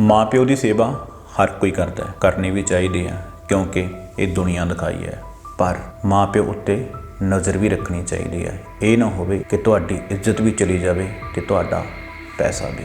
ਮਾਪਿਓ ਦੀ ਸੇਵਾ ਹਰ ਕੋਈ ਕਰਦਾ ਹੈ, ਕਰਨੀ ਵੀ ਚਾਹੀਦੀ ਹੈ, ਕਿਉਂਕਿ ਇਹ ਦੁਨੀਆ ਦਿਖਾਈ ਹੈ। ਪਰ ਮਾਪਿਓ ਉੱਤੇ ਨਜ਼ਰ ਵੀ ਰੱਖਣੀ ਚਾਹੀਦੀ ਹੈ। ਇਹ ਨਾ ਹੋਵੇ ਕਿ ਤੁਹਾਡੀ ਇੱਜ਼ਤ ਵੀ ਚਲੀ ਜਾਵੇ ਤੇ ਤੁਹਾਡਾ ਪੈਸਾ ਵੀ।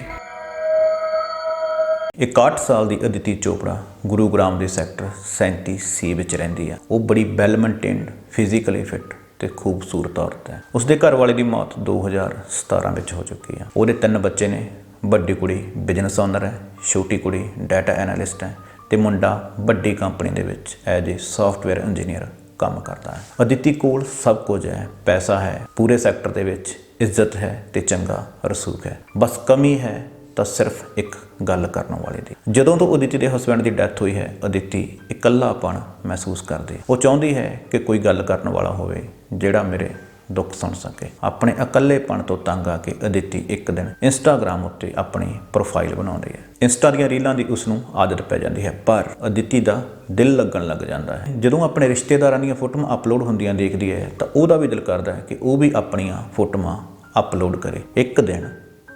61 ਸਾਲ ਦੀ ਅਦਿਤੀ ਚੋਪੜਾ ਗੁਰੂਗ੍ਰਾਮ ਦੇ ਸੈਕਟਰ 37 ਸੀ ਵਿੱਚ ਰਹਿੰਦੀ ਹੈ। ਉਹ ਬੜੀ ਵੈਲ ਮੇਨਟੇਨਡ ਫਿਜ਼ੀਕਲੀ ਫਿਟ ਤੇ ਖੂਬਸੂਰਤ ਔਰਤ ਹੈ। ਉਸਦੇ ਘਰ ਵਾਲੇ ਦੀ ਮੌਤ 2017 ਵਿੱਚ ਹੋ ਚੁੱਕੀ ਹੈ। ਉਹਦੇ ਤਿੰਨ ਬੱਚੇ ਨੇ ਵੱਡੀ ਕੁੜੀ ਬਿਜ਼ਨਸ ਓਨਰ ਹੈ, ਛੋਟੀ ਕੁੜੀ ਡਾਟਾ ਐਨਾਲਿਸਟ ਹੈ ਤੇ ਮੁੰਡਾ ਵੱਡੀ ਕੰਪਨੀ ਦੇ ਵਿੱਚ ਐਜ਼ ਏ ਸੌਫਟਵੇਅਰ ਇੰਜੀਨੀਅਰ ਕੰਮ ਕਰਦਾ ਹੈ। ਅਦਿਤੀ ਕੋਲ ਸਭ ਕੁਝ ਹੈ, ਪੈਸਾ ਹੈ, ਪੂਰੇ ਸੈਕਟਰ ਦੇ ਵਿੱਚ ਇੱਜ਼ਤ ਹੈ ਤੇ ਚੰਗਾ ਰਸੂਖ ਹੈ। ਬਸ ਕਮੀ ਹੈ ਤਾਂ ਸਿਰਫ ਇੱਕ ਗੱਲ ਕਰਨ ਵਾਲੇ ਦੀ। ਜਦੋਂ ਤੋਂ ਅਦਿਤੀ ਦੇ ਹਸਬੰਡ ਦੀ ਡੈਥ ਹੋਈ ਹੈ, ਅਦਿਤੀ ਇਕੱਲਾਪਣ ਮਹਿਸੂਸ ਕਰਦੀ ਉਹ ਚਾਹੁੰਦੀ ਹੈ ਕਿ ਕੋਈ ਗੱਲ ਕਰਨ ਵਾਲਾ ਹੋਵੇ, ਜਿਹੜਾ ਮੇਰੇ ਦੁੱਖ ਸੁਣ ਸਕੇ। ਆਪਣੇ ਇਕੱਲੇਪਣ ਤੋਂ ਤੰਗ ਆ ਕੇ ਅਦਿਤੀ ਇੱਕ ਦਿਨ ਇੰਸਟਾਗ੍ਰam ਉੱਤੇ ਆਪਣੀ ਪ੍ਰੋਫਾਈਲ ਬਣਾਉਂਦੀ ਹੈ। ਇੰਸਟਾ ਦੀਆਂ ਰੀਲਾਂ ਦੀ ਉਸ ਨੂੰ ਆਦਤ ਪੈ ਜਾਂਦੀ ਹੈ, ਪਰ ਅਦਿਤੀ ਦਾ ਦਿਲ ਲੱਗਣ ਲੱਗ ਜਾਂਦਾ ਹੈ। ਜਦੋਂ ਆਪਣੇ ਰਿਸ਼ਤੇਦਾਰਾਂ ਦੀਆਂ ਫੋਟੋਆਂ ਅਪਲੋਡ ਹੁੰਦੀਆਂ ਦੇਖਦੀ ਹੈ, ਤਾਂ ਉਹਦਾ ਵੀ ਦਿਲ ਕਰਦਾ ਹੈ ਕਿ ਉਹ ਵੀ ਆਪਣੀਆਂ ਫੋਟੋਆਂ ਅਪਲੋਡ ਕਰੇ। ਇੱਕ ਦਿਨ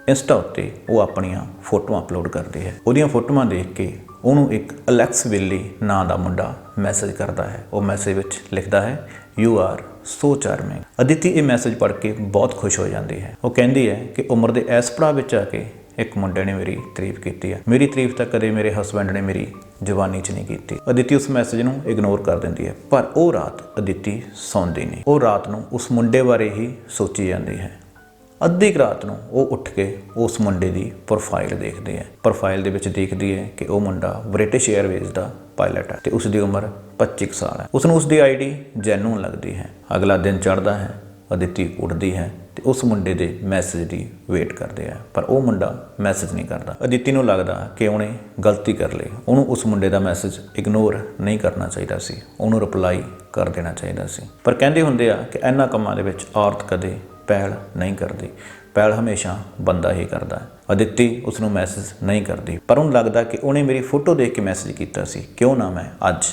ਇੰਸਟਾ ਉੱਤੇ ਉਹ ਆਪਣੀਆਂ ਫੋਟੋਆਂ ਅਪਲੋਡ ਕਰਦੀ ਹੈ। ਉਹਦੀਆਂ ਫੋਟੋਆਂ ਦੇਖ ਕੇ ਉਹਨੂੰ ਇੱਕ ਅਲੈਕਸ ਵਿਲੀ ਨਾਂ ਦਾ ਮੁੰਡਾ ਮੈਸੇਜ ਕਰਦਾ ਹੈ। ਉਹ ਮੈਸੇਜ ਵਿੱਚ ਲਿਖਦਾ ਹੈ you are so charming Aditi ਇਹ ਮੈਸੇਜ ਪੜ੍ਹ ਕੇ ਬਹੁਤ ਖੁਸ਼ ਹੋ ਜਾਂਦੀ ਹੈ। ਉਹ ਕਹਿੰਦੀ ਹੈ ਕਿ ਉਮਰ ਦੇ ਇਸ ਪੜਾਅ ਵਿੱਚ ਆ ਕੇ ਇੱਕ ਮੁੰਡੇ ਨੇ ਮੇਰੀ ਤਾਰੀਫ ਕੀਤੀ ਹੈ। ਮੇਰੀ ਤਾਰੀਫ ਤਾਂ ਕਦੇ ਮੇਰੇ ਹਸਬੰਡ ਨੇ ਮੇਰੀ ਜਵਾਨੀ 'ਚ ਨਹੀਂ ਕੀਤੀ। ਅਦਿਤੀ ਉਸ ਮੈਸੇਜ ਨੂੰ ਇਗਨੋਰ ਕਰ ਦਿੰਦੀ ਹੈ। ਪਰ ਉਹ ਰਾਤ ਅਦਿਤੀ ਸੌਂਦੀ ਨਹੀਂ। ਉਹ ਰਾਤ ਨੂੰ ਉਸ ਮੁੰਡੇ ਬਾਰੇ ਹੀ ਸੋਚੀ ਜਾਂਦੀ ਹੈ। ਅੱਧੀ ਕੁ ਰਾਤ ਨੂੰ ਉਹ ਉੱਠ ਕੇ ਉਸ ਮੁੰਡੇ ਦੀ ਪ੍ਰੋਫਾਈਲ ਦੇਖਦੀ ਹੈ। ਪ੍ਰੋਫਾਈਲ ਦੇ ਵਿੱਚ ਦੇਖਦੀ ਹੈ ਕਿ ਉਹ ਮੁੰਡਾ ਬ੍ਰਿਟਿਸ਼ 에ਅਰਵੇਜ਼ ਦਾ ਪਾਇਲਟ ਹੈ ਤੇ ਉਸ ਦੀ ਉਮਰ 25 ਕੁ ਸਾਲ ਹੈ। ਉਸ ਨੂੰ ਉਸ ਦੀ ਆਈਡੀ ਜੈਨੂਨ ਲੱਗਦੀ ਹੈ। ਅਗਲਾ ਦਿਨ ਚੜ੍ਹਦਾ ਹੈ, ਅਦਿਤੀ ਉੱਠਦੀ ਹੈ ਤੇ ਉਸ ਮੁੰਡੇ ਦੇ ਮੈਸੇਜ ਦੀ ਵੇਟ ਕਰਦੇ ਆ ਪਰ ਉਹ ਮੁੰਡਾ ਮੈਸੇਜ ਨਹੀਂ ਕਰਦਾ। ਅਦਿਤੀ ਨੂੰ ਲੱਗਦਾ ਕਿ ਉਹਨੇ ਗਲਤੀ ਕਰ ਲਈ। ਉਹਨੂੰ ਉਸ ਮੁੰਡੇ ਦਾ ਮੈਸੇਜ ਇਗਨੋਰ ਨਹੀਂ ਕਰਨਾ ਚਾਹੀਦਾ ਸੀ। ਉਹਨੂੰ ਰਿਪਲਾਈ ਕਰ ਦੇਣਾ ਚਾਹੀਦਾ ਸੀ। ਪਰ ਕਹਿੰਦੇ ਹੁੰਦੇ ਆ ਕਿ ਇਹਨਾਂ ਕੰਮਾਂ ਦੇ ਵਿੱਚ ਔਰਤ ਕਦੇ ਪਹਿਲ ਨਹੀਂ ਕਰਦੀ। ਪਹਿਲ ਹਮੇਸ਼ਾ ਬੰਦਾ ਹੀ ਕਰਦਾ ਹੈ। ਅਦਿੱਤੀ ਉਸ ਨੂੰ ਮੈਸੇਜ ਨਹੀਂ ਕਰਦੀ। ਪਰ ਉਹਨੂੰ ਲੱਗਦਾ ਕਿ ਉਹਨੇ ਮੇਰੀ ਫੋਟੋ ਦੇਖ ਕੇ ਮੈਸੇਜ ਕੀਤਾ ਸੀ। ਕਿਉਂ ਨਾ ਮੈਂ ਅੱਜ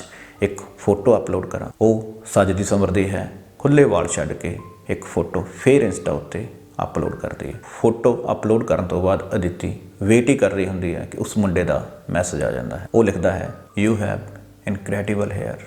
ਇੱਕ ਫੋਟੋ ਅਪਲੋਡ ਕਰਾਂ। ਉਹ ਸਜਦੀ ਸੰਵਰਦੀ ਹੈ। ਖੁੱਲੇ ਵਾਲ ਛੱਡ ਕੇ ਇੱਕ ਫੋਟੋ ਫੇਰ ਇੰਸਟਾ ਉੱਤੇ ਅਪਲੋਡ ਕਰਦੀ ਹੈ। ਫੋਟੋ ਅਪਲੋਡ ਕਰਨ ਤੋਂ ਬਾਅਦ ਅਦਿੱਤੀ ਵੇਟ ਹੀ ਕਰ ਰਹੀ ਹੁੰਦੀ ਹੈ ਕਿ ਉਸ ਮੁੰਡੇ ਦਾ ਮੈਸੇਜ ਆ ਜਾਂਦਾ ਹੈ। ਉਹ ਲਿਖਦਾ ਹੈ ਯੂ ਹੈਵ ਇਨਕ੍ਰੈਡੀਬਲ ਹੇਅਰ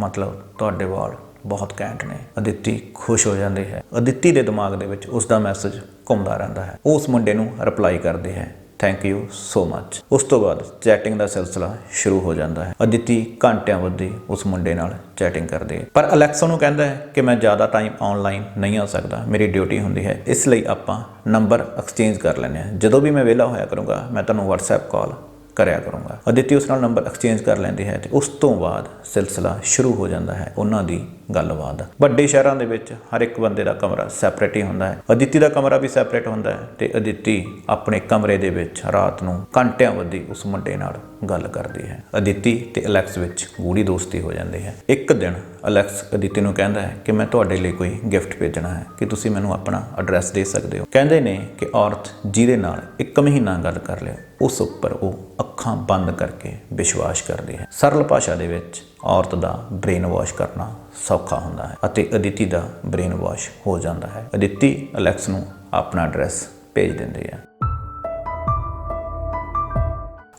ਮਤਲਬ ਤੁਹਾਡੇ ਵਾਲ ਬਹੁਤ ਘੈਂਟ ਨੇ। ਅਦਿੱਤੀ ਖੁਸ਼ ਹੋ ਜਾਂਦੀ ਹੈ। ਅਦਿੱਤੀ ਦੇ ਦਿਮਾਗ ਦੇ ਵਿੱਚ ਉਸ ਦਾ ਮੈਸੇਜ ਘੁੰਮਦਾ ਰਹਿੰਦਾ ਹੈ। ਉਹ ਉਸ ਮੁੰਡੇ ਨੂੰ ਰਿਪਲਾਈ ਕਰਦੀ ਹੈ। ਥੈਂਕ ਯੂ ਸੋ ਮੱਚ ਉਸ ਤੋਂ ਬਾਅਦ ਚੈਟਿੰਗ ਦਾ ਸਿਲਸਿਲਾ ਸ਼ੁਰੂ ਹੋ ਜਾਂਦਾ ਹੈ। ਅਦਿੱਤੀ ਘੰਟਿਆਂ ਬੱਧੀ ਉਸ ਮੁੰਡੇ ਨਾਲ ਚੈਟਿੰਗ ਕਰਦੀ ਹੈ। ਪਰ ਅਲੈਕਸਾ ਨੂੰ ਕਹਿੰਦਾ ਹੈ ਕਿ ਮੈਂ ਜ਼ਿਆਦਾ ਟਾਈਮ ਆਨਲਾਈਨ ਨਹੀਂ ਆ ਸਕਦਾ। ਮੇਰੀ ਡਿਊਟੀ ਹੁੰਦੀ ਹੈ। ਇਸ ਲਈ ਆਪਾਂ ਨੰਬਰ ਐਕਸਚੇਂਜ ਕਰ ਲੈਂਦੇ ਹਾਂ। ਜਦੋਂ ਵੀ ਮੈਂ ਵਿਹਲਾ ਹੋਇਆ ਕਰੂੰਗਾ, ਮੈਂ ਤੁਹਾਨੂੰ WhatsApp ਕਾਲ ਕਰਿਆ ਕਰੂੰਗਾ। ਅਦਿੱਤੀ ਉਸ ਨਾਲ ਨੰਬਰ ਐਕਸਚੇਂਜ ਕਰ ਲੈਂਦੀ ਹੈ ਤੇ ਉਸ ਤੋਂ ਬਾਅਦ ਸਿਲਸਿਲਾ ਸ਼ੁਰੂ ਹੋ ਜਾਂਦਾ ਹੈ। ਉਹਨਾਂ ਦੀ ਗੱਲਬਾਤ। ਦਾ ਵੱਡੇ ਸ਼ਹਿਰਾਂ ਦੇ ਵਿੱਚ ਹਰ ਇੱਕ ਬੰਦੇ ਦਾ ਕਮਰਾ ਸੈਪਰੇਟ ਹੀ ਹੁੰਦਾ ਹੈ। ਅਦਿੱਤੀ ਦਾ ਕਮਰਾ ਵੀ ਸੈਪਰੇਟ ਹੁੰਦਾ ਹੈ ਤੇ ਅਦਿੱਤੀ ਆਪਣੇ ਕਮਰੇ ਦੇ ਵਿੱਚ ਰਾਤ ਨੂੰ ਘੰਟਿਆਂ ਬੱਧੀ ਉਸ ਮੁੰਡੇ ਨਾਲ ਗੱਲ ਕਰਦੀ ਹੈ। ਅਦਿੱਤੀ ਤੇ ਅਲੈਕਸ ਵਿੱਚ ਗੂੜੀ ਦੋਸਤੀ ਹੋ ਜਾਂਦੀ ਹੈ। ਇੱਕ ਦਿਨ ਅਲੈਕਸ ਅਦਿੱਤੀ ਨੂੰ ਕਹਿੰਦਾ ਹੈ ਕਿ ਮੈਂ ਤੁਹਾਡੇ ਲਈ ਕੋਈ ਗਿਫਟ ਭੇਜਣਾ ਹੈ, ਕਿ ਤੁਸੀਂ ਮੈਨੂੰ ਆਪਣਾ ਐਡਰੈਸ ਦੇ ਸਕਦੇ ਹੋ। ਕਹਿੰਦੇ ਨੇ ਕਿ ਔਰਤ ਜਿਹਦੇ ਨਾਲ ਇੱਕ ਮਹੀਨਾ ਗੱਲ ਕਰ ਲਿਆ, ਉਸ ਉੱਪਰ ਉਹ ਅੱਖਾਂ ਬੰਦ ਕਰਕੇ ਵਿਸ਼ਵਾਸ ਕਰਦੀ ਹੈ। ਸਰਲ ਭਾਸ਼ਾ ਦੇ ਵਿੱਚ ਔਰਤ ਦਾ ਬ੍ਰੇਨ ਵਾਸ਼ ਕਰਨਾ ਸੌਖਾ ਹੁੰਦਾ ਹੈ ਅਤੇ ਅਦਿੱਤੀ ਦਾ ਬ੍ਰੇਨ ਵਾਸ਼ ਹੋ ਜਾਂਦਾ ਹੈ। ਅਦਿੱਤੀ ਅਲੈਕਸ ਨੂੰ ਆਪਣਾ ਐਡਰੈਸ ਭੇਜ ਦਿੰਦੀ ਹੈ।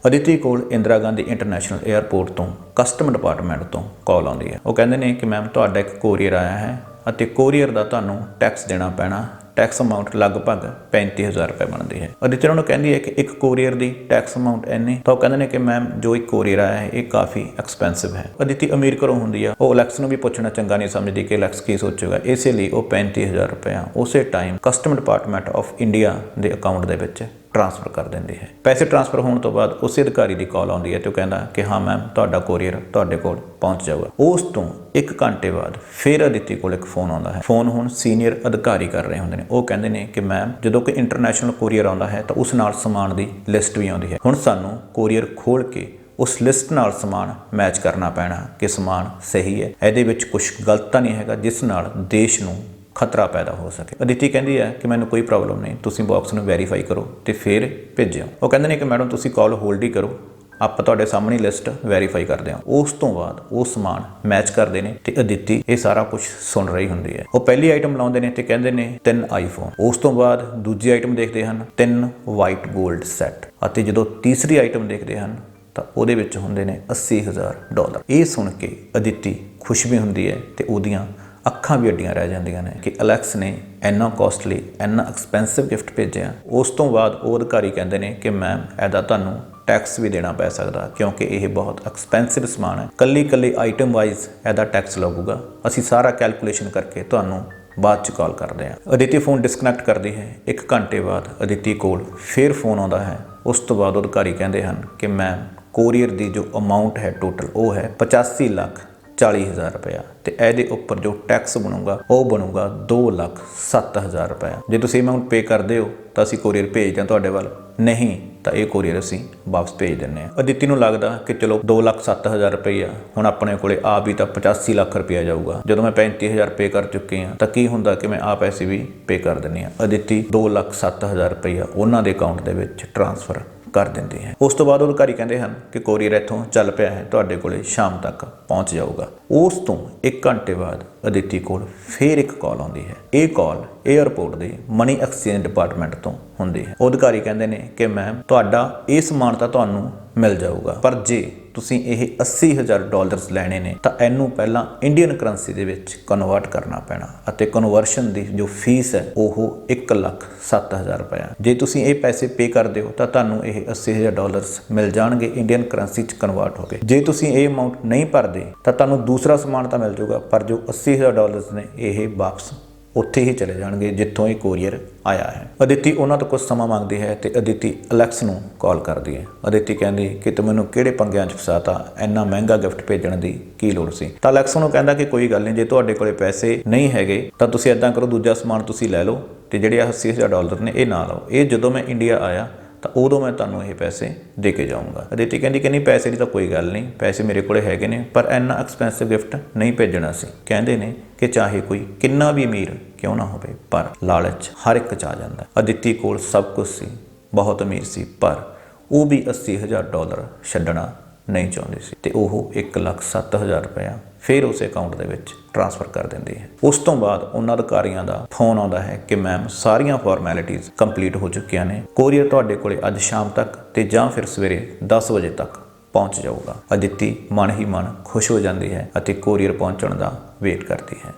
ਅਦਿਤੀ ਕੋਲ ਇੰਦਰਾ ਗਾਂਧੀ ਇੰਟਰਨੈਸ਼ਨਲ 에ਅਰਪੋਰਟ ਤੋਂ ਕਸਟਮ ਡਿਪਾਰਟਮੈਂਟ ਤੋਂ ਕਾਲ ਆਉਂਦੀ ਹੈ। ਉਹ ਕਹਿੰਦੇ ਨੇ ਕਿ, ਮੈਮ, ਤੁਹਾਡਾ ਇੱਕ ਕੋਰੀਅਰ ਆਇਆ ਹੈ। ਅਤੇ ਕੋਰੀਅਰ ਦਾ ਤੁਹਾਨੂੰ ਟੈਕਸ ਦੇਣਾ ਪੈਣਾ। ਟੈਕਸ ਅਮਾਉਂਟ ਲਗਭਗ 35000 ਰੁਪਏ ਬਣਦੀ ਹੈ। ਅਦਿਤੀ ਨੂੰ ਕਹਿੰਦੀ ਹੈ ਕਿ ਇੱਕ ਕੋਰੀਅਰ ਦੀ ਟੈਕਸ ਅਮਾਉਂਟ ਇੰਨੀ। ਤਾਂ ਉਹ ਕਹਿੰਦੇ ਨੇ ਕਿ ਮੈਮ ਜੋ ਇੱਕ ਕੋਰੀਅਰ ਆਇਆ ਹੈ, ਇਹ ਕਾਫੀ ਐਕਸਪੈਂਸਿਵ ਹੈ। ਅਦਿਤੀ ਅਮੀਰ ਘਰੋਂ ਹੁੰਦੀ ਆ, ਉਹ ਅਲੈਕਸ ਨੂੰ ਵੀ ਪੁੱਛਣਾ ਚੰਗਾ ਨਹੀਂ ਸਮਝਦੀ ਕਿ ਅਲੈਕਸ ਕੀ ਸੋਚੂਗਾ। ਇਸੇ ਲਈ ਉਹ 35000 ਰੁਪਏ ਉਸੇ time custom department of India ਦੇ ਅਕਾਊਂਟ ਦੇ ਵਿੱਚ ਟ੍ਰਾਂਸਫਰ ਕਰ ਦਿੰਦੇ ਹੈ। ਪੈਸੇ ਟ੍ਰਾਂਸਫਰ ਹੋਣ ਤੋਂ ਬਾਅਦ ਉਸੇ ਅਧਿਕਾਰੀ ਦੀ ਕਾਲ ਆਉਂਦੀ ਹੈ ਤੇ ਉਹ ਕਹਿੰਦਾ ਕਿ ਹਾਂ ਮੈਮ ਤੁਹਾਡਾ ਕੋਰੀਅਰ ਤੁਹਾਡੇ ਕੋਲ ਪਹੁੰਚ ਜਾਊਗਾ। ਉਸ ਤੋਂ 1 ਘੰਟੇ ਬਾਅਦ ਫਿਰ ਅਦਿੱਤੀ ਕੋਲ ਇੱਕ ਫੋਨ ਆਉਂਦਾ ਹੈ। ਫੋਨ ਹੁਣ ਸੀਨੀਅਰ ਅਧਿਕਾਰੀ ਕਰ ਰਹੇ ਹੁੰਦੇ ਨੇ। ਉਹ ਕਹਿੰਦੇ ਨੇ ਕਿ ਮੈਮ ਜਦੋਂ ਕੋਈ ਇੰਟਰਨੈਸ਼ਨਲ ਕੋਰੀਅਰ ਆਉਂਦਾ ਹੈ ਤਾਂ ਉਸ ਨਾਲ ਸਮਾਨ ਦੀ ਲਿਸਟ ਵੀ ਆਉਂਦੀ ਹੈ। ਹੁਣ ਸਾਨੂੰ ਕੋਰੀਅਰ ਖੋਲ ਕੇ ਉਸ ਲਿਸਟ ਨਾਲ ਸਮਾਨ ਮੈਚ ਕਰਨਾ ਪੈਣਾ ਕਿ ਸਮਾਨ ਸਹੀ ਹੈ। ਇਹਦੇ ਵਿੱਚ ਕੁਝ ਗਲਤ ਤਾਂ ਨਹੀਂ ਹੈਗਾ, ਜਿਸ ਨਾਲ ਦੇਸ਼ ਨੂੰ ਖਤਰਾ ਪੈਦਾ ਹੋ ਸਕੇ। ਅਦਿਤੀ ਕਹਿੰਦੀ ਹੈ ਕਿ ਮੈਨੂੰ ਕੋਈ ਪ੍ਰੋਬਲਮ ਨਹੀਂ। ਤੁਸੀਂ ਬਾਕਸ ਨੂੰ ਵੈਰੀਫਾਈ ਕਰੋ ਤੇ ਫਿਰ ਭੇਜਿਓ। ਉਹ ਕਹਿੰਦੇ ਨੇ ਕਿ ਮੈਡਮ, ਤੁਸੀਂ ਕਾਲ ਹੋਲਡ ਹੀ ਕਰੋ। ਆਪਾਂ ਤੁਹਾਡੇ ਸਾਹਮਣੇ ਲਿਸਟ ਵੈਰੀਫਾਈ ਕਰਦੇ ਹਾਂ। ਉਸ ਤੋਂ ਬਾਅਦ ਉਹ ਸਮਾਨ ਮੈਚ ਕਰਦੇ ਨੇ ਤੇ ਅਦਿੱਤੀ ਇਹ ਸਾਰਾ ਕੁਝ ਸੁਣ ਰਹੀ ਹੁੰਦੀ ਹੈ। ਉਹ ਪਹਿਲੀ ਆਈਟਮ ਲਾਉਂਦੇ ਨੇ ਤੇ ਕਹਿੰਦੇ ਨੇ ਤਿੰਨ ਆਈਫੋਨ ਉਸ ਤੋਂ ਬਾਅਦ ਦੂਜੀ ਆਈਟਮ ਦੇਖਦੇ ਹਨ, ਤਿੰਨ ਵਾਈਟ 골ਡ ਸੈੱਟ ਅਤੇ ਜਦੋਂ ਤੀਸਰੀ ਆਈਟਮ ਦੇਖਦੇ ਹਨ, ਤਾਂ ਉਹਦੇ ਵਿੱਚ ਹੁੰਦੇ ਨੇ 80000 ਡਾਲਰ ਇਹ ਸੁਣ ਕੇ ਅਦਿੱਤੀ ਖੁਸ਼ ਵੀ ਹੁੰਦੀ ਹੈ ਤੇ ਉਹਦੀਆਂ ਅੱਖਾਂ ਵੀ ਅੱਡੀਆਂ ਰਹਿ ਜਾਂਦੀਆਂ ਨੇ ਕਿ ਅਲੈਕਸ ਨੇ ਇੰਨਾ ਕਾਸਟਲੀ ਇੰਨਾ ਐਕਸਪੈਂਸਿਵ ਗਿਫਟ ਭੇਜਿਆ। ਉਸ ਤੋਂ ਬਾਅਦ ਉਹ ਅਧਿਕਾਰੀ ਕਹਿੰਦੇ ਨੇ ਕਿ ਮੈਮ ਇਹਦਾ ਤੁਹਾਨੂੰ ਟੈਕਸ ਵੀ ਦੇਣਾ ਪੈ ਸਕਦਾ ਕਿਉਂਕਿ ਇਹ ਬਹੁਤ ਐਕਸਪੈਂਸਿਵ ਸਮਾਨ ਹੈ। ਕੱਲੀ ਕੱਲੀ ਆਈਟਮ ਵਾਈਜ਼ ਇਹਦਾ ਟੈਕਸ ਲੱਗੂਗਾ। ਅਸੀਂ ਸਾਰਾ ਕੈਲਕੂਲੇਸ਼ਨ ਕਰਕੇ ਤੁਹਾਨੂੰ ਬਾਅਦ ਚ ਕਾਲ ਕਰਦੇ ਹਾਂ। ਅਦਿਤੀ ਫੋਨ ਡਿਸਕਨੈਕਟ ਕਰਦੀ ਹੈ। 1 ਘੰਟੇ ਬਾਅਦ ਅਦਿਤੀ ਕੋਲ ਫਿਰ ਫੋਨ ਆਉਂਦਾ ਹੈ। ਉਸ ਤੋਂ ਬਾਅਦ ਉਹ ਅਧਿਕਾਰੀ ਕਹਿੰਦੇ ਹਨ ਕਿ ਮੈਮ ਕੋਰੀਅਰ ਦੀ ਜੋ ਅਮਾਉਂਟ ਹੈ ਟੋਟਲ ਉਹ ਹੈ 85 ਲੱਖ 40000 ਰੁਪਇਆ ਤੇ ਇਹਦੇ ਉੱਪਰ ਜੋ ਟੈਕਸ ਬਣੂਗਾ, ਉਹ ਬਣੂਗਾ 2 ਲੱਖ 7000 ਰੁਪਇਆ। ਜੇ ਤੁਸੀਂ ਅਮਾਉਂਟ ਪੇ ਕਰਦੇ ਹੋ, ਤਾਂ ਅਸੀਂ ਕੋਰੀਅਰ ਭੇਜਦੇ ਹਾਂ ਤੁਹਾਡੇ ਵੱਲ। ਨਹੀਂ, ਤਾਂ ਇਹ ਕੋਰੀਅਰ ਅਸੀਂ ਵਾਪਸ ਭੇਜ ਦਿੰਨੇ ਆ ਅਦਿੱਤੀ ਨੂੰ ਲੱਗਦਾ ਕਿ ਚਲੋ 2 ਲੱਖ 7000 ਰੁਪਈਆ ਹੁਣ ਆਪਣੇ ਕੋਲੇ ਆ ਵੀ ਤਾਂ 85 ਲੱਖ ਰੁਪਈਆ ਜਾਊਗਾ। ਜਦੋਂ ਮੈਂ 35000 ਪੇ ਕਰ ਚੁੱਕੀ ਆ ਤਾਂ ਕੀ ਹੁੰਦਾ ਕਿ ਮੈਂ ਆ ਪੈਸੇ ਵੀ ਪੇ ਕਰ ਦਿੰਨੀ ਆ ਅਦਿੱਤੀ 2 ਲੱਖ 7000 ਰੁਪਈਆ ਉਹਨਾਂ ਦੇ ਅਕਾਊਂਟ ਦੇ ਵਿੱਚ ਟ੍ਰਾਂਸਫਰ ਕਰ ਦਿੰਦੇ ਹੈ। ਉਸ ਤੋਂ ਬਾਅਦ ਉਹ ਅਧਿਕਾਰੀ ਕਹਿੰਦੇ ਹਨ ਕਿ ਕੋਰੀਅਰ ਇੱਥੋਂ ਚੱਲ ਪਿਆ ਹੈ, ਤੁਹਾਡੇ ਕੋਲੇ ਸ਼ਾਮ ਤੱਕ ਪਹੁੰਚ ਜਾਊਗਾ। ਉਸ ਤੋਂ 1 ਘੰਟੇ ਬਾਅਦ ਅਦਿੱਤੀ ਕੋਲ ਫੇਰ ਇੱਕ ਕਾਲ ਆਉਂਦੀ ਹੈ। ਇਹ ਕਾਲ 에ਅਰਪੋਰਟ ਦੇ ਮਨੀ ਐਕਸਚੇਂਜ ਡਿਪਾਰਟਮੈਂਟ ਤੋਂ ਹੁੰਦੀ ਹੈ। ਉਹ ਅਧਿਕਾਰੀ ਕਹਿੰਦੇ ਨੇ ਕਿ ਮੈਮ ਤੁਹਾਡਾ ਇਹ ਸਮਾਨ ਤਾਂ ਤੁਹਾਨੂੰ ਮਿਲ ਜਾਊਗਾ। ਪਰ ਜੇ ਤੁਸੀਂ ਇਹ 80000 ਡਾਲਰਸ ਲੈਣੇ ਨੇ, ਤਾਂ ਇਹਨੂੰ ਪਹਿਲਾਂ ਇੰਡੀਅਨ ਕਰੰਸੀ ਦੇ ਵਿੱਚ ਕਨਵਰਟ ਕਰਨਾ ਪੈਣਾ ਅਤੇ ਕਨਵਰਸ਼ਨ ਦੀ ਜੋ ਫੀਸ ਹੈ, ਉਹ 1 ਲੱਖ 7000 ਰੁਪਏ ਜੇ ਤੁਸੀਂ ਇਹ ਪੈਸੇ ਪੇ ਕਰਦੇ ਹੋ, ਤਾਂ ਤੁਹਾਨੂੰ ਇਹ 80000 ਡਾਲਰਸ ਮਿਲ ਜਾਣਗੇ, ਇੰਡੀਅਨ ਕਰੰਸੀ ਚ ਕਨਵਰਟ ਹੋ ਕੇ। ਜੇ ਤੁਸੀਂ ਇਹ ਅਮਾਉਂਟ ਨਹੀਂ ਭਰਦੇ, ਤਾਂ ਤੁਹਾਨੂੰ ਦੂਸਰਾ ਸਮਾਨ ਤਾਂ ਮਿਲ ਜਾਊਗਾ, ਪਰ ਜੋ 80000 ਡਾਲਰਸ ਨੇ, ਇਹ ਵਾਪਸ ਉੱਥੇ ਹੀ ਚਲੇ ਜਾਣਗੇ ਜਿੱਥੋਂ ਇਹ ਕੋਰੀਅਰ ਆਇਆ ਹੈ। ਅਦਿੱਤੀ ਉਹਨਾਂ ਤੋਂ ਕੁਝ ਸਮਾਂ ਮੰਗਦੀ ਹੈ ਤੇ ਅਦਿੱਤੀ ਅਲੈਕਸ ਨੂੰ ਕਾਲ ਕਰਦੀ ਹੈ। ਅਦਿੱਤੀ ਕਹਿੰਦੀ, ਕਿ ਤੂੰ ਮੈਨੂੰ ਕਿਹੜੇ ਪੰਗਿਆਂ 'ਚ ਫਸਾਤਾ ਇੰਨਾ ਮਹਿੰਗਾ ਗਿਫਟ ਭੇਜਣ ਦੀ ਕੀ ਲੋੜ ਸੀ? ਤਾਂ ਅਲੈਕਸ ਨੂੰ ਕਹਿੰਦਾ ਕਿ ਕੋਈ ਗੱਲ ਨਹੀਂ, ਜੇ ਤੁਹਾਡੇ ਕੋਲੇ ਪੈਸੇ ਨਹੀਂ ਹੈਗੇ, ਤਾਂ ਤੁਸੀਂ ਐਦਾਂ ਕਰੋ, ਦੂਜਾ ਸਮਾਨ ਤੁਸੀਂ ਲੈ ਲਓ ਤੇ ਜਿਹੜੇ ਆ 80000 ਡਾਲਰ ਨੇ, ਇਹ ਨਾ ਲਓ। ਇਹ ਜਦੋਂ ਮੈਂ ਇੰਡੀਆ ਆਇਆ, ਤਾਂ ਉਦੋਂ ਮੈਂ ਤੁਹਾਨੂੰ ਇਹ ਪੈਸੇ ਦੇ ਕੇ ਜਾਊਂਗਾ। ਅਦਿੱਤੀ ਕਹਿੰਦੀ ਕਿ ਨਹੀਂ, ਪੈਸੇ ਦੀ ਤਾਂ ਕੋਈ ਗੱਲ ਨਹੀਂ, ਪੈਸੇ ਮੇਰੇ ਕੋਲੇ ਹੈਗੇ ਨੇ, ਪਰ ਇੰਨਾ ਐਕਸਪੈਂਸਿਵ ਗਿਫਟ ਨਹੀਂ ਭੇਜਣਾ ਸੀ। ਕਹਿੰਦੇ ਨੇ ਕਿ ਚਾਹੇ ਕੋਈ ਕਿੰਨਾ ਵੀ ਅਮੀਰ ਕਿਉਂ ਨਾ ਹੋਵੇ ਪਰ ਲਾਲਚ ਹਰ ਇੱਕ ਚ ਆ ਜਾਂਦਾ ਹੈ। ਅਦਿੱਤੀ ਕੋਲ ਸਭ ਕੁਝ ਸੀ ਬਹੁਤ ਅਮੀਰ ਸੀ ਪਰ ਉਹ ਵੀ 80000 ਡਾਲਰ ਛੱਡਣਾ ਨਹੀਂ ਚਾਹੁੰਦੀ ਸੀ ਤੇ ਉਹ 1,07,000 ਰੁਪਇਆ ਫਿਰ ਉਸ ਅਕਾਊਂਟ ਦੇ ਵਿੱਚ ਟ੍ਰਾਂਸਫਰ ਕਰ ਦਿੰਦੀ ਹੈ। ਉਸ ਤੋਂ ਬਾਅਦ ਉਹਨਾਂ ਅਧਿਕਾਰੀਆਂ ਦਾ ਫੋਨ ਆਉਂਦਾ ਹੈ ਕਿ ਮੈਮ ਸਾਰੀਆਂ ਫਾਰਮੈਲਿਟੀਆਂ ਕੰਪਲੀਟ ਹੋ ਚੁੱਕੀਆਂ ਨੇ। ਕੋਰੀਅਰ ਤੁਹਾਡੇ ਕੋਲੇ ਅੱਜ ਸ਼ਾਮ ਤੱਕ ਤੇ ਜਾਂ ਫਿਰ ਸਵੇਰੇ 10 ਵਜੇ ਤੱਕ ਪਹੁੰਚ ਜਾਊਗਾ। ਅਦਿੱਤੀ ਮਨ ਹੀ ਮਨ ਖੁਸ਼ ਹੋ ਜਾਂਦੀ ਹੈ ਅਤੇ ਕੋਰੀਅਰ ਪਹੁੰਚਣ ਦਾ ਵੇਟ ਕਰਦੀ ਹੈ।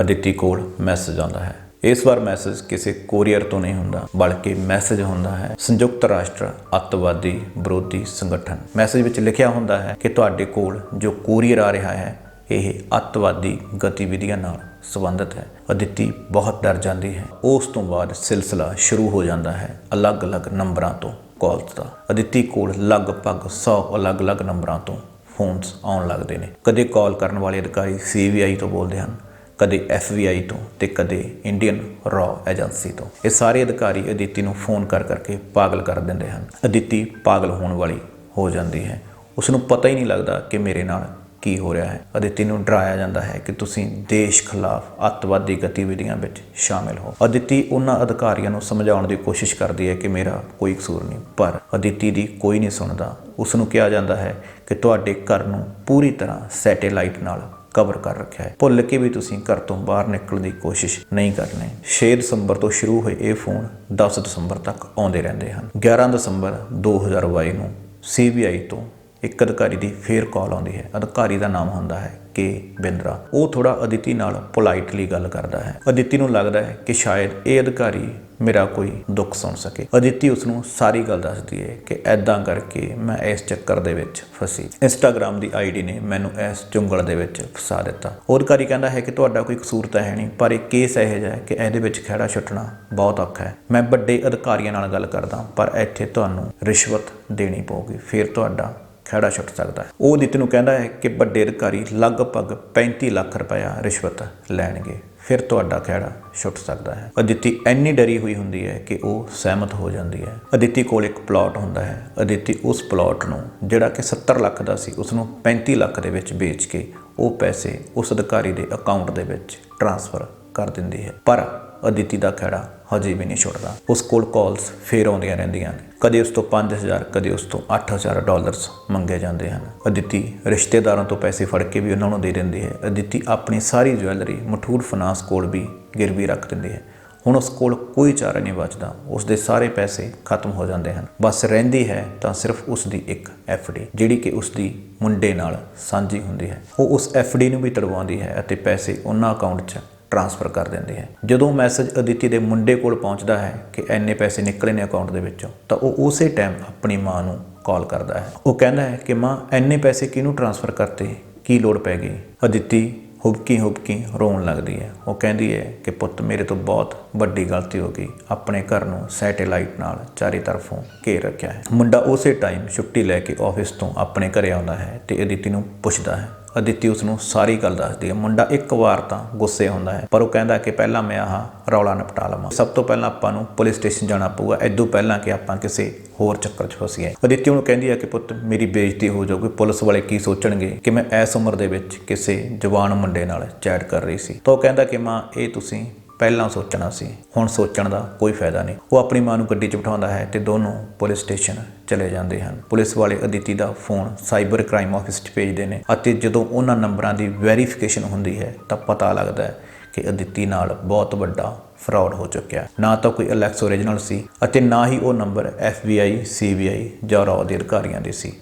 ਅਦਿੱਤੀ ਕੋਲ ਮੈਸੇਜ ਆਉਂਦਾ ਹੈ। ਇਸ ਵਾਰ ਮੈਸੇਜ ਕਿਸੇ ਕੋਰੀਅਰ ਤੋਂ ਨਹੀਂ ਹੁੰਦਾ, ਬਲਕਿ ਮੈਸੇਜ ਹੁੰਦਾ ਹੈ ਸੰਯੁਕਤ ਰਾਸ਼ਟਰ ਅੱਤਵਾਦੀ ਵਿਰੋਧੀ ਸੰਗਠਨ। ਮੈਸੇਜ ਵਿੱਚ ਲਿਖਿਆ ਹੁੰਦਾ ਹੈ ਕਿ ਤੁਹਾਡੇ ਕੋਲ ਜੋ ਕੋਰੀਅਰ ਆ ਰਿਹਾ ਹੈ, ਇਹ ਅੱਤਵਾਦੀ ਗਤੀਵਿਧੀਆਂ ਨਾਲ ਸੰਬੰਧਿਤ ਹੈ। ਅਦਿੱਤੀ ਬਹੁਤ ਡਰ ਜਾਂਦੀ ਹੈ। ਉਸ ਤੋਂ ਬਾਅਦ ਸਿਲਸਿਲਾ ਸ਼ੁਰੂ ਹੋ ਜਾਂਦਾ ਹੈ ਅਲੱਗ-ਅਲੱਗ ਨੰਬਰਾਂ ਤੋਂ ਕਾਲਸ ਦਾ। ਅਦਿੱਤੀ ਕੋਲ ਲਗਭਗ 100 ਅਲੱਗ-ਅਲੱਗ ਨੰਬਰਾਂ ਤੋਂ ਫੋਨਸ ਆਉਣ ਲੱਗਦੇ ਨੇ। ਕਦੇ ਕਾਲ ਕਰਨ ਵਾਲੇ ਅਧਿਕਾਰੀ ਸੀਬੀਆਈ ਤੋਂ ਬੋਲਦੇ ਹਨ ਕਦੇ FBI ਤੋਂ ਤੇ ਕਦੇ ਇੰਡੀਅਨ ਰॉ ਏਜੰਸੀ ਤੋਂ। ਇਹ ਸਾਰੇ ਅਧਿਕਾਰੀ ਅਦਿੱਤੀ ਨੂੰ ਫੋਨ ਕਰ ਕਰਕੇ ਪਾਗਲ ਕਰ ਦਿੰਦੇ ਹਨ। ਅਦਿੱਤੀ ਪਾਗਲ ਹੋਣ ਵਾਲੀ ਹੋ ਜਾਂਦੀ ਹੈ। ਉਸ ਨੂੰ ਪਤਾ ਹੀ ਨਹੀਂ ਲੱਗਦਾ ਕਿ ਮੇਰੇ ਨਾਲ ਕੀ ਹੋ ਰਿਹਾ ਹੈ। ਅਦਿੱਤੀ ਨੂੰ ਡਰਾਇਆ ਜਾਂਦਾ ਹੈ ਕਿ ਤੁਸੀਂ ਦੇਸ਼ ਖਿਲਾਫ ਅੱਤਵਾਦੀ ਗਤੀਵਿਧੀਆਂ ਵਿੱਚ ਸ਼ਾਮਿਲ ਹੋ। ਅਦਿੱਤੀ ਉਹਨਾਂ ਅਧਿਕਾਰੀਆਂ ਨੂੰ ਸਮਝਾਉਣ ਦੀ ਕੋਸ਼ਿਸ਼ ਕਰਦੀ ਹੈ ਕਿ ਮੇਰਾ ਕੋਈ ਕਸੂਰ ਨਹੀਂ। ਪਰ ਅਦਿੱਤੀ ਦੀ ਕੋਈ ਨਹੀਂ ਸੁਣਦਾ। ਉਸ ਨੂੰ ਕਿਹਾ ਜਾਂਦਾ ਹੈ ਕਿ ਤੁਹਾਡੇ ਘਰ ਨੂੰ ਪੂਰੀ ਤਰ੍ਹਾਂ ਸੈਟੇਲਾਈਟ ਨਾਲ ਕਵਰ ਕਰ ਰੱਖਿਆ ਹੈ। ਭੁੱਲ ਕੇ ਵੀ ਤੁਸੀਂ ਘਰ ਤੋਂ ਬਾਹਰ ਨਿਕਲਣ ਦੀ ਕੋਸ਼ਿਸ਼ ਨਹੀਂ ਕਰਨੀ। 6 ਦਸੰਬਰ ਤੋਂ ਸ਼ੁਰੂ ਹੋਏ ਇਹ ਫੋਨ 10 ਦਸੰਬਰ ਤੱਕ ਆਉਂਦੇ ਰਹਿੰਦੇ ਹਨ। 11 ਦਸੰਬਰ 2022 ਨੂੰ ਸੀਬੀਆਈ ਤੋਂ ਇੱਕ ਅਧਿਕਾਰੀ ਦੀ ਫੇਰ ਕਾਲ ਆਉਂਦੀ ਹੈ। ਅਧਿਕਾਰੀ ਦਾ ਨਾਮ ਹੁੰਦਾ ਹੈ ਕੇ ਬਿੰਦਰਾ। ਉਹ ਥੋੜਾ ਅਦਿਤੀ ਨਾਲ ਪੋਲਾਈਟਲੀ ਗੱਲ ਕਰਦਾ ਹੈ। ਅਦਿਤੀ ਨੂੰ ਲੱਗਦਾ ਹੈ ਕਿ ਸ਼ਾਇਦ ਇਹ ਅਧਿਕਾਰੀ ਮੇਰਾ ਕੋਈ ਦੁੱਖ ਸੁਣ ਸਕੇ। ਅਦਿਤੀ ਉਸ ਨੂੰ ਸਾਰੀ ਗੱਲ ਦੱਸਦੀ ਹੈ ਕਿ ਐਦਾਂ ਕਰਕੇ ਮੈਂ ਇਸ ਚੱਕਰ ਦੇ ਵਿੱਚ ਫਸੀ। ਇੰਸਟਾਗ੍ਰam ਦੀ ਆਈਡੀ ਨੇ ਮੈਨੂੰ ਇਸ ਚੁੰਗਲ ਦੇ ਵਿੱਚ ਫਸਾ ਦਿੱਤਾ। ਉਹ ਅਧਿਕਾਰੀ ਕਹਿੰਦਾ ਹੈ ਕਿ ਤੁਹਾਡਾ ਕੋਈ ਕਸੂਰ ਤਾਂ ਹੈ ਨਹੀਂ, ਪਰ ਇਹ ਕੇਸ ਇਹੋ ਜਿਹਾ ਹੈ ਕਿ ਇਹਦੇ ਵਿੱਚ ਖਹਿੜਾ ਛੁੱਟਣਾ ਬਹੁਤ ਔਖਾ ਹੈ। ਮੈਂ ਵੱਡੇ ਅਧਿਕਾਰੀਆਂ ਨਾਲ ਗੱਲ ਕਰਦਾ ਪਰ ਇੱਥੇ ਤੁਹਾਨੂੰ ਰਿਸ਼ਵਤ ਦੇਣੀ ਪਊਗੀ। ਫਿਰ ਤੁਹਾਡਾ ਖਹਿੜਾ ਛੁੱਟ ਸਕਦਾ ਹੈ। ਉਹ ਅਦਿੱਤ ਨੂੰ ਕਹਿੰਦਾ ਹੈ ਕਿ ਵੱਡੇ ਅਧਿਕਾਰੀ ਲਗਭਗ 35 ਲੱਖ ਰੁਪਇਆ ਰਿਸ਼ਵਤ ਲੈਣਗੇ। ਫਿਰ ਤੁਹਾਡਾ ਖਹਿੜਾ ਛੁੱਟ ਸਕਦਾ ਹੈ। ਅਦਿੱਤੀ ਇੰਨੀ ਡਰੀ ਹੋਈ ਹੁੰਦੀ ਹੈ ਕਿ ਉਹ ਸਹਿਮਤ ਹੋ ਜਾਂਦੀ ਹੈ। ਅਦਿੱਤੀ ਕੋਲ ਇੱਕ ਪਲਾਟ ਹੁੰਦਾ ਹੈ। ਅਦਿੱਤੀ ਉਸ ਪਲਾਟ ਨੂੰ, ਜਿਹੜਾ ਕਿ 70 ਲੱਖ ਦਾ ਸੀ ਉਸ ਨੂੰ 35 ਲੱਖ ਦੇ ਵਿੱਚ ਵੇਚ ਕੇ ਉਹ ਪੈਸੇ ਉਸ ਅਧਿਕਾਰੀ ਦੇ ਅਕਾਊਂਟ ਦੇ ਵਿੱਚ ਟ੍ਰਾਂਸਫਰ ਕਰ ਦਿੰਦੀ ਹੈ। ਪਰ ਅਦਿਤੀ ਦਾ ਖਹਿੜਾ ਹਜੇ ਵੀ ਨਹੀਂ ਛੁੱਟਦਾ। ਉਸ ਕੋਲ ਕਾਲਸ ਫੇਰ ਆਉਂਦੀਆਂ ਰਹਿੰਦੀਆਂ ਨੇ। ਕਦੇ ਉਸ ਤੋਂ 5000 ਕਦੇ ਉਸ ਤੋਂ 8000 ਡਾਲਰਸ ਮੰਗੇ ਜਾਂਦੇ ਹਨ। ਅਦਿਤੀ ਰਿਸ਼ਤੇਦਾਰਾਂ ਤੋਂ ਪੈਸੇ ਫੜ ਕੇ ਵੀ ਉਹਨਾਂ ਨੂੰ ਦੇ ਦਿੰਦੀ ਹੈ। ਅਦਿਤੀ ਆਪਣੀ ਸਾਰੀ ਜੁਐਲਰੀ ਮਠੂਰ ਫਾਈਨਾਂਸ ਕੋਲ ਵੀ ਗਿਰਵੀ ਰੱਖ ਦਿੰਦੀ ਹੈ। ਹੁਣ ਉਸ ਕੋਲ ਕੋਈ ਚਾਰਾ ਨਹੀਂ ਬਚਦਾ। ਉਸ ਦੇ ਸਾਰੇ ਪੈਸੇ ਖਤਮ ਹੋ ਜਾਂਦੇ ਹਨ। ਬਸ ਰਹਿੰਦੀ ਹੈ ਤਾਂ ਸਿਰਫ ਉਸ ਦੀ ਇੱਕ ਡੀ ਜਿਹੜੀ ਕਿ ਉਸ ਦੀ ਮੁੰਡੇ ਨਾਲ ਸਾਂਝੀ ਹੁੰਦੀ ਹੈ। ਉਹ ਉਸ ਡੀ ਨੂੰ ਵੀ ਤੜਵਾਉਂਦੀ ਹੈ ਅਤੇ ਪੈਸੇ ਉਹਨਾਂ ਅਕਾਊਂਟ 'ਚ ਟ੍ਰਾਂਸਫਰ ਕਰ ਦਿੰਦੀ ਹੈ। ਜਦੋਂ ਮੈਸੇਜ ਅਦਿਤੀ ਦੇ ਮੁੰਡੇ ਕੋਲ ਪਹੁੰਚਦਾ ਹੈ ਕਿ ਐਨੇ ਪੈਸੇ ਨਿਕਲੇ ਨੇ ਅਕਾਊਂਟ ਦੇ ਵਿੱਚੋਂ, ਤਾਂ ਉਹ ਉਸੇ ਟਾਈਮ ਆਪਣੀ ਮਾਂ ਨੂੰ ਕਾਲ ਕਰਦਾ ਹੈ। ਉਹ ਕਹਿੰਦਾ ਹੈ ਕਿ ਮਾਂ ਐਨੇ ਪੈਸੇ ਕਿਹਨੂੰ ਟ੍ਰਾਂਸਫਰ ਕਰਤੇ? ਕੀ ਲੋੜ ਪੈ ਗਈ? ਅਦਿਤੀ ਹੁਬਕੀ ਹੁਬਕੀ ਰੋਣ ਲੱਗਦੀ ਹੈ। ਉਹ ਕਹਿੰਦੀ ਹੈ ਕਿ ਪੁੱਤ, ਮੇਰੇ ਤੋਂ ਬਹੁਤ ਵੱਡੀ ਗਲਤੀ ਹੋ ਗਈ। ਆਪਣੇ ਘਰ ਨੂੰ ਸੈਟੇਲਾਈਟ ਨਾਲ ਚਾਰੇ ਤਰਫੋਂ ਘੇਰ ਰੱਖਿਆ ਹੈ। ਮੁੰਡਾ ਉਸੇ ਟਾਈਮ ਛੁੱਟੀ ਲੈ ਕੇ ਆਫਿਸ ਤੋਂ ਆਪਣੇ ਘਰੇ ਆਉਂਦਾ ਹੈ ਤੇ ਅਦਿਤੀ ਨੂੰ ਪੁੱਛਦਾ ਹੈ ਅਦਿੱਤੀ ਉਸ ਨੂੰ ਸਾਰੀ ਗੱਲ ਦੱਸਦੀ ਹੈ। ਮੁੰਡਾ ਇੱਕ ਵਾਰ ਤਾਂ ਗੁੱਸੇ ਹੁੰਦਾ ਹੈ, ਪਰ ਉਹ ਕਹਿੰਦਾ ਕਿ ਪਹਿਲਾਂ ਮੈਂ ਆਹ ਰੌਲਾ ਨਿਪਟਾ ਲਵਾਂ। ਸਭ ਤੋਂ ਪਹਿਲਾਂ ਆਪਾਂ ਨੂੰ ਪੁਲਿਸ ਸਟੇਸ਼ਨ ਜਾਣਾ ਪਊਗਾ। ਐਦੋਂ ਪਹਿਲਾਂ ਕਿ ਆਪਾਂ ਕਿਸੇ ਹੋਰ ਚੱਕਰ 'ਚ ਫਸੀਏ। ਅਦਿੱਤੀ ਨੂੰ ਕਹਿੰਦੀ ਹੈ ਕਿ ਪੁੱਤ, ਮੇਰੀ ਬੇਇੱਜ਼ਤੀ ਹੋ ਜਾਊਗੀ। ਪੁਲਿਸ ਵਾਲੇ ਕੀ ਸੋਚਣਗੇ ਕਿ ਮੈਂ ਇਸ ਉਮਰ ਦੇ ਵਿੱਚ ਕਿਸੇ ਜਵਾਨ ਮੁੰਡੇ ਨਾਲ ਚੈਟ ਕਰ ਰਹੀ ਸੀ। ਤਾਂ ਉਹ ਕਹਿੰਦਾ ਕਿ ਮਾਂ, ਇਹ ਤੁਸੀਂ ਪਹਿਲਾਂ ਸੋਚਣਾ ਸੀ, ਹੁਣ ਸੋਚਣ ਦਾ ਕੋਈ ਫਾਇਦਾ ਨਹੀਂ। ਉਹ ਆਪਣੀ ਮਾਂ ਨੂੰ ਗੱਡੀ 'ਚ ਬਿਠਾਉਂਦਾ ਹੈ ਤੇ ਦੋਨੋਂ ਪੁਲਿਸ ਸਟੇਸ਼ਨ ਚਲੇ ਜਾਂਦੇ ਹਨ। ਪੁਲਿਸ ਵਾਲੇ ਅਦਿਤੀ ਦਾ ਫੋਨ ਸਾਈਬਰ ਕ੍ਰਾਈਮ ਆਫਿਸ 'ਚ ਭੇਜਦੇ ਨੇ ਅਤੇ ਜਦੋਂ ਉਹਨਾਂ ਨੰਬਰਾਂ ਦੀ ਵੈਰੀਫਿਕੇਸ਼ਨ ਹੁੰਦੀ ਹੈ ਤਾਂ ਪਤਾ ਲੱਗਦਾ ਹੈ ਕਿ ਅਦਿਤੀ ਨਾਲ ਬਹੁਤ ਵੱਡਾ ਫਰਾਡ ਹੋ ਚੁੱਕਿਆ ਨਾ ਤਾਂ ਕੋਈ ਅਲੈਕਸ ਓਰੀਜਨਲ ਸੀ ਅਤੇ ਨਾ ਹੀ ਉਹ ਨੰਬਰ FBI CBI ਜਾਂ ਰॉ ਦੇ ਅਧਿਕਾਰੀਆਂ ਦੇ ਸੀ।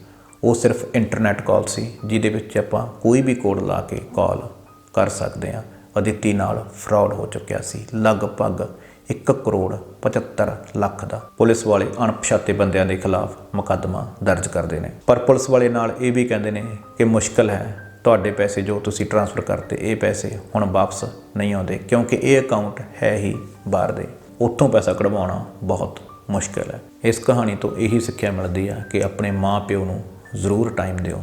ਉਹ ਸਿਰਫ ਇੰਟਰਨੈਟ ਕਾਲ ਸੀ, ਜਿਹਦੇ ਵਿੱਚ ਆਪਾਂ ਕੋਈ ਵੀ ਕੋਡ ਲਾ ਕੇ ਕਾਲ ਕਰ ਸਕਦੇ ਹਾਂ। ਅਦਿਤੀ ਨਾਲ ਫਰਾਡ ਹੋ ਚੁੱਕਿਆ ਸੀ। ਲਗਭਗ 1 ਕਰੋੜ 75 ਲੱਖ ਦਾ। ਪੁਲਿਸ ਵਾਲੇ ਅਣਪਛਾਤੇ ਬੰਦਿਆਂ ਦੇ ਖਿਲਾਫ ਮੁਕੱਦਮਾ ਦਰਜ ਕਰਦੇ ਨੇ। ਪਰ ਪੁਲਿਸ ਵਾਲੇ ਨਾਲ ਇਹ ਵੀ ਕਹਿੰਦੇ ਨੇ ਕਿ ਮੁਸ਼ਕਲ ਹੈ। ਤੁਹਾਡੇ ਪੈਸੇ ਜੋ ਤੁਸੀਂ ਟ੍ਰਾਂਸਫਰ ਕਰਤੇ, ਇਹ ਪੈਸੇ ਹੁਣ ਵਾਪਸ ਨਹੀਂ ਆਉਂਦੇ, ਕਿਉਂਕਿ ਇਹ ਅਕਾਊਂਟ ਹੈ ਹੀ ਬਾਹਰ ਦੇ। ਉੱਥੋਂ ਪੈਸਾ ਕਢਵਾਉਣਾ ਬਹੁਤ ਮੁਸ਼ਕਲ ਹੈ। ਇਸ ਕਹਾਣੀ ਤੋਂ ਇਹੀ ਸਿੱਖਿਆ ਮਿਲਦੀ ਹੈ ਕਿ ਆਪਣੇ ਮਾਂ ਪਿਓ ਨੂੰ ਜ਼ਰੂਰ ਟਾਈਮ ਦਿਓ।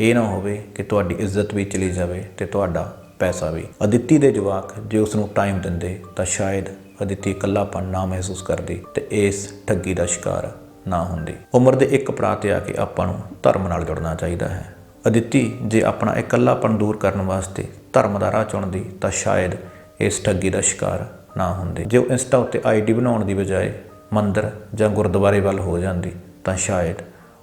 ਇਹ ਨਾ ਹੋਵੇ ਕਿ ਤੁਹਾਡੀ ਇੱਜ਼ਤ ਵੀ ਚਲੀ ਜਾਵੇ ਤੇ ਤੁਹਾਡਾ ਪੈਸਾ ਵੀ। ਅਦਿੱਤੀ ਦੇ ਜਵਾਕ ਜੇ ਉਸ ਨੂੰ ਟਾਈਮ ਦਿੰਦੇ ਤਾਂ ਸ਼ਾਇਦ ਅਦਿੱਤੀ ਇਕੱਲਾਪਣ ਨਾ ਮਹਿਸੂਸ ਕਰਦੀ ਤੇ ਇਸ ਠੱਗੀ ਦਾ ਸ਼ਿਕਾਰ ਨਾ ਹੁੰਦੀ। ਉਮਰ ਦੇ ਇੱਕ ਪੜਾਅ ਤੇ ਆ ਕੇ ਆਪਾਂ ਨੂੰ ਧਰਮ ਨਾਲ ਜੁੜਨਾ ਚਾਹੀਦਾ ਹੈ। ਅਦਿੱਤੀ ਜੇ ਆਪਣਾ ਇਕੱਲਾਪਣ ਦੂਰ ਕਰਨ ਵਾਸਤੇ ਧਰਮ ਦਾ ਰਾਹ ਚੁਣਦੀ ਤਾਂ ਸ਼ਾਇਦ ਇਸ ਠੱਗੀ ਦਾ ਸ਼ਿਕਾਰ ਨਾ ਹੁੰਦੇ। ਜੇ ਉਹ ਇੰਸਟਾ ਉੱਤੇ ਆਈਡੀ ਬਣਾਉਣ ਦੀ ਬਜਾਏ ਮੰਦਰ ਜਾਂ ਗੁਰਦੁਆਰੇ ਵੱਲ ਹੋ ਜਾਂਦੀ ਤਾਂ ਸ਼ਾਇਦ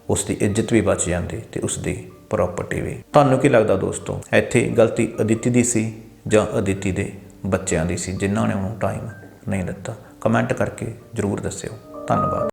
ਉਸ ਦੀ ਇੱਜ਼ਤ ਵੀ ਬਚ ਜਾਂਦੀ ਤੇ ਉਸ ਦੀ ਪ੍ਰਾਪਰਟੀ ਵੀ। ਤੁਹਾਨੂੰ ਕੀ ਲੱਗਦਾ ਦੋਸਤੋ? ਇੱਥੇ ਗਲਤੀ ਅਦਿੱਤੀ ਦੀ ਸੀ ਜਾਂ ਅਦਿੱਤੀ ਦੇ ਬੱਚਿਆਂ ਦੀ ਸੀ, ਜਿਨ੍ਹਾਂ ਨੇ ਉਹਨੂੰ ਟਾਈਮ ਨਹੀਂ ਦਿੱਤਾ? ਕਮੈਂਟ ਕਰਕੇ ਜਰੂਰ ਦੱਸਿਓ। ਧੰਨਵਾਦ।